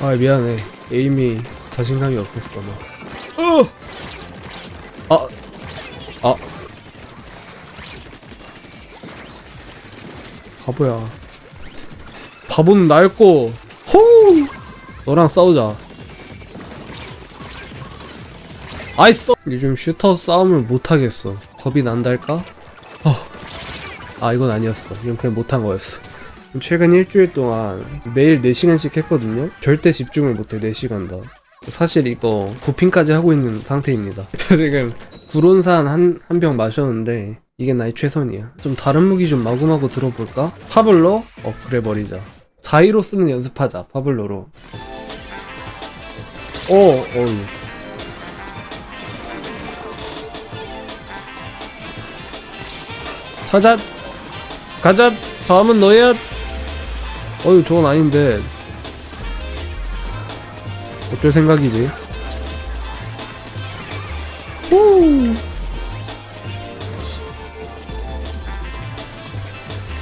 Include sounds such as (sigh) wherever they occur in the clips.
아 미안해. 에임이 자신감이 없었어 나 어! 아! 아. 바보야. 바보는 낡고 호우 너랑 싸우자. 아이 써 요즘 슈터 싸움을 못하겠어. 겁이 난달까? 아, 아 이건 아니었어. 이건 그냥 못한 거였어 최근 일주일 동안 매일 4시간씩 했거든요. 절대 집중을 못해 4시간 다. 사실 이거 도핑까지 하고 있는 상태입니다. (laughs) 저 지금 구론산 한 한 병 마셨는데 이게 나의 최선이야. 좀 다른 무기 좀 마구마구 들어볼까? 파블로? 어 그래 버리자. 자이로 쓰는 연습하자 파블로로. 어 어이. 찾아. 가자. 다음은 너야 어휴 저건 아닌데 어쩔 생각이지 후.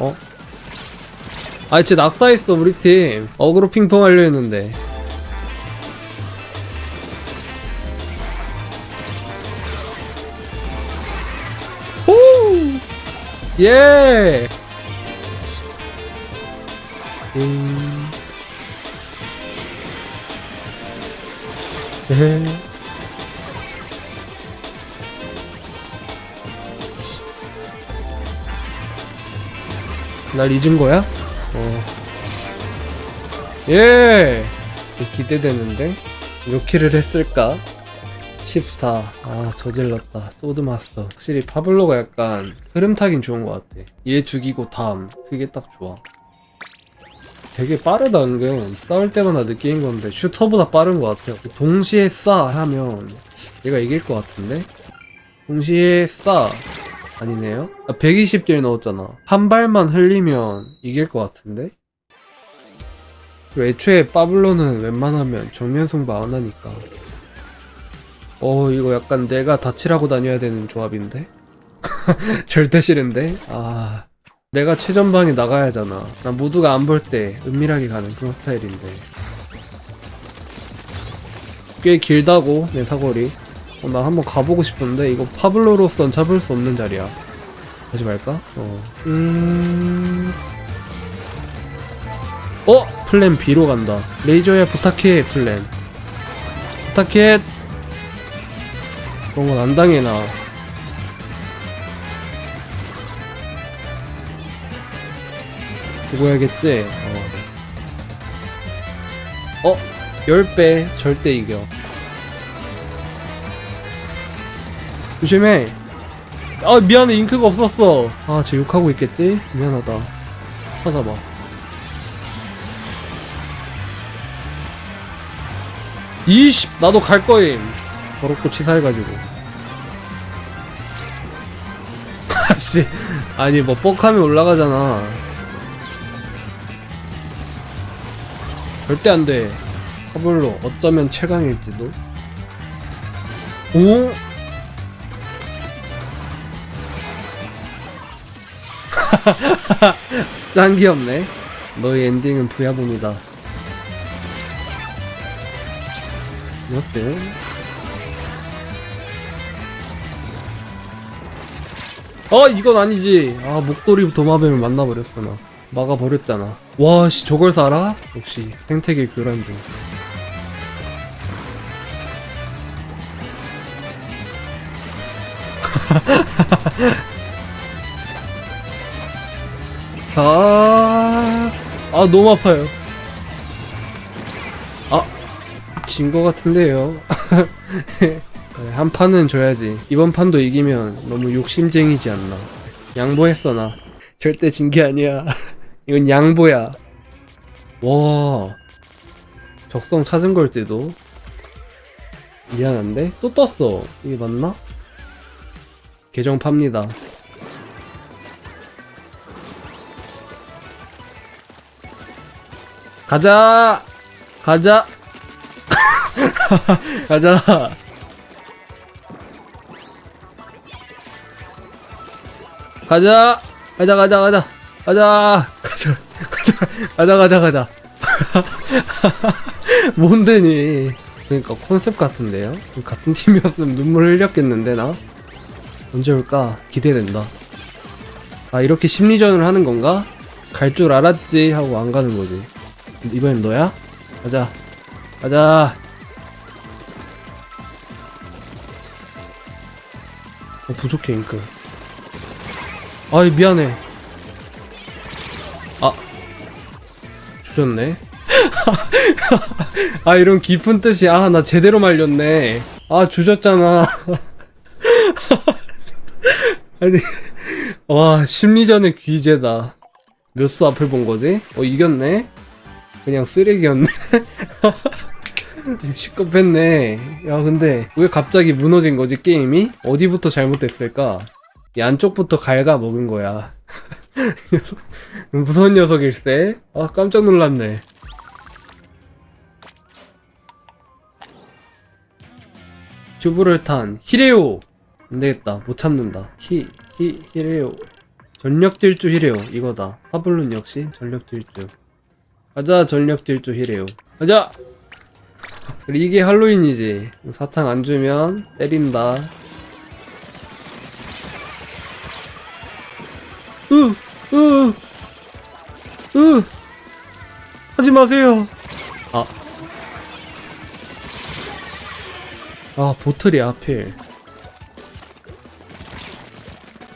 어? 아이 쟤 낙사했어 우리 팀 어그로 핑퐁 하려 했는데 후! 예! 음. 에헤. 날 잊은 거야? 어. 예! 기대되는데? 몇 킬을 했을까? 14. 아, 저질렀다. 소드마스터. 확실히 파블로가 약간 흐름 타긴 좋은 것 같아. 얘 죽이고 다음. 그게 딱 좋아. 되게 빠르다, 은근. 싸울 때마다 느끼는 건데, 슈터보다 빠른 것 같아요. 동시에 쏴 하면 얘가 이길 것 같은데? 동시에 쏴. 아니네요? 120딜 넣었잖아. 한 발만 흘리면 이길 것 같은데? 애초에 파블로는 웬만하면 정면 승부 안 하니까. 어, 이거 약간 내가 다치라고 다녀야 되는 조합인데? (laughs) 절대 싫은데? 아. 내가 최전방에 나가야 하잖아. 난 모두가 안 볼 때 은밀하게 가는 그런 스타일인데. 꽤 길다고, 내 사거리. 어, 나 한번 가보고 싶은데, 이거 파블로로선 잡을 수 없는 자리야. 가지 말까? 어. 음. 어? 플랜 B로 간다. 레이저야 부탁해, 플랜. 부탁해. 그런 건 안 당해, 나. 죽어야겠지? 어. 어? 10배 절대 이겨. 조심해. 아, 미안해. 잉크가 없었어. 아, 쟤 욕하고 있겠지? 미안하다. 찾아봐. 이씨, 나도 갈 거임. 더럽고 치사해가지고. (laughs) 아씨, 아니, 뭐, 뻑하면 올라가잖아. 절대 안 돼. 파블로 어쩌면 최강일지도. 오? (laughs) 짱 귀엽네. 너의 엔딩은 부야봉이다. 여세. 어 이건 아니지. 아 목도리 도마뱀을 만나버렸어 나. 막아버렸잖아. 와, 씨, 저걸 살아? 역시, 생태계 교란 중. (laughs) 아, 아, 너무 아파요. 아, 진 거 같은데요. (laughs) 네, 한 판은 져야지. 이번 판도 이기면 너무 욕심쟁이지 않나. 양보했어, 나. 절대 진 게 아니야. (laughs) 이건 양보야. 와. 적성 찾은 걸지도. 미안한데? 또 떴어. 이게 맞나? 계정 팝니다. 가자! 가자! (laughs) 가자! 가자! 가자, 가자, 가자! 가자! (laughs) 가자! 가자! 가자, 가자, 가자! 뭔데니? 그러니까 컨셉 같은데요? 같은 팀이었으면 눈물 흘렸겠는데 나? 언제 올까? 기대된다. 아 이렇게 심리전을 하는 건가? 갈 줄 알았지 하고 안 가는 거지. 이번엔 너야? 가자. 가자. 어 부족해 잉크. 아이 미안해. 조졌네. (laughs) 아 이런 깊은 뜻이 아 나 제대로 말렸네. 아 조졌잖아. (laughs) 아니 와 심리전의 귀재다. 몇 수 앞을 본 거지? 어 이겼네. 그냥 쓰레기였네. (laughs) 시급했네. 야 근데 왜 갑자기 무너진 거지 게임이? 어디부터 잘못됐을까? 이 안쪽부터 갈가 먹은 거야. 무서운 녀석일세. 아 깜짝 놀랐네. 큐브를 탄 히레오. 안 되겠다. 못 참는다. 히, 히, 히레오. 전력 딜주 히레오. 이거다. 파블룬 역시 전력 딜주. 가자 전력 딜주 히레오. 가자! 그리고 이게 할로윈이지. 사탕 안 주면 때린다 마세요. 아. 아 보틀이 하필.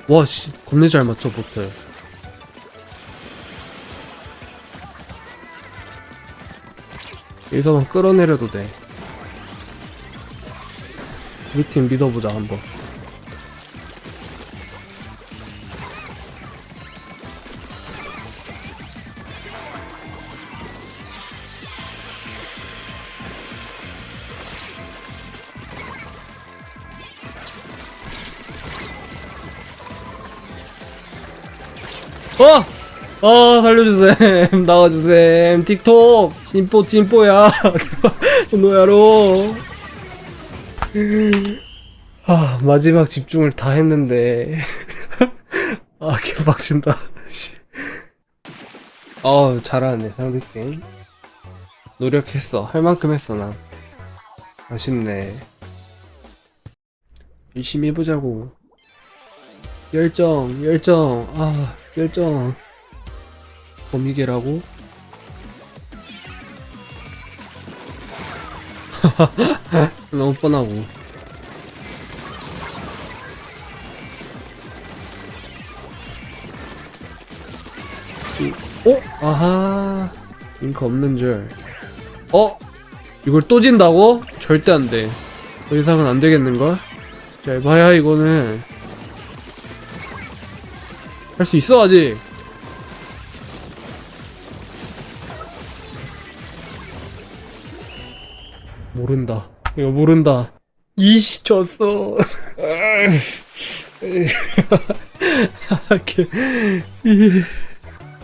와 씨 겁내 잘 맞춰 보틀. 여기서만 끌어내려도 돼. 우리 팀 믿어보자 한번 어! 어 살려주셈 (laughs) 나와주셈 틱톡. 찐뽀 찐뽀야. 노야로. 아 마지막 집중을 다 했는데. (laughs) 아 개빡친다. 씨. 어 잘하네 상대팀. 노력했어. 할 만큼 했어 난. 아쉽네. 열심히 해보자고. 열정 열정. 아 열정 거미개라고? (laughs) 너무 뻔하고 이- 어? 아하 잉크 없는 줄 어? 이걸 또 진다고? 절대 안돼 더 이상은 안 되겠는걸? 잘 봐야 이거는 할 수 있어 아직. 모른다. 이거 모른다. 이씨 졌어. (laughs)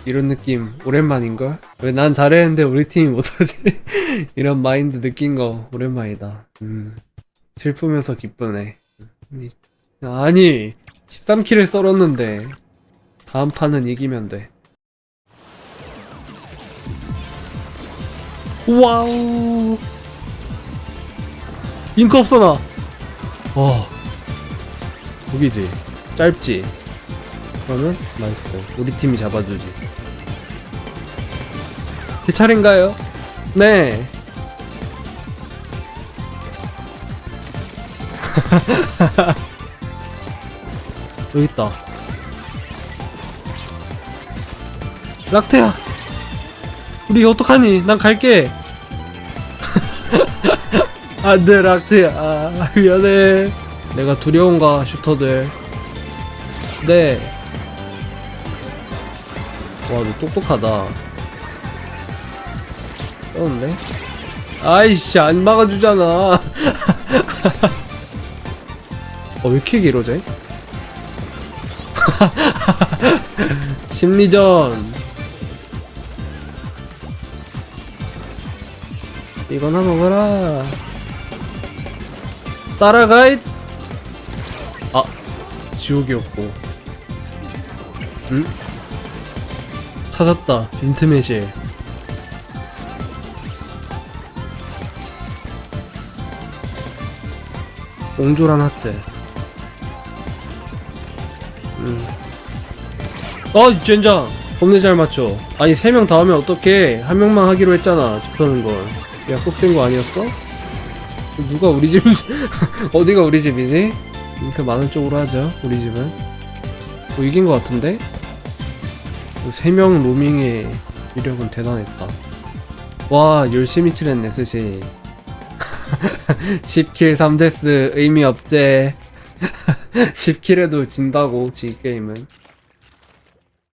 이런 느낌 오랜만인걸? 왜 난 잘했는데 우리 팀이 못하지? (laughs) 이런 마인드 느낀 거 오랜만이다. 음, 슬프면서 기쁘네. 이- 아니 13킬을 썰었는데 다음 판은 이기면 돼. 와우. 잉크 없어 나. 와. 거기지. 짧지. 그러면 나이스. 우리 팀이 잡아주지. 제 차례인가요? 네. (laughs) 여기 있다. 락테야 우리 어떡하니 난 갈게 (laughs) 안돼 락테야 아, 미안해 내가 두려운가 슈터들 네 와, 너 똑똑하다. 떠는데? 아이씨, 안 막아주잖아. (laughs) 어, 왜 이렇게 길어, 쟤? (laughs) 심리전. 이거나 먹어라. 따라가잇. 아 지옥이었고. 응? 찾았다 빈틈의실. 옹졸한 하트. 음. 아 젠장! 겁내 잘 맞죠 아니 세 명 다 하면 어떻게 한 명만 하기로 했잖아 집하는 걸. 약속된 거 아니었어? 누가 우리 집 (laughs) 어디가 우리 집이지? 이렇게 많은 쪽으로 하죠 우리 집은 뭐 이긴 거 같은데? 세명 로밍의 위력은 대단했다 와 열심히 칠했네 스시 (laughs) 10킬 3데스 의미 없제 (laughs) 10킬에도 진다고 지 게임은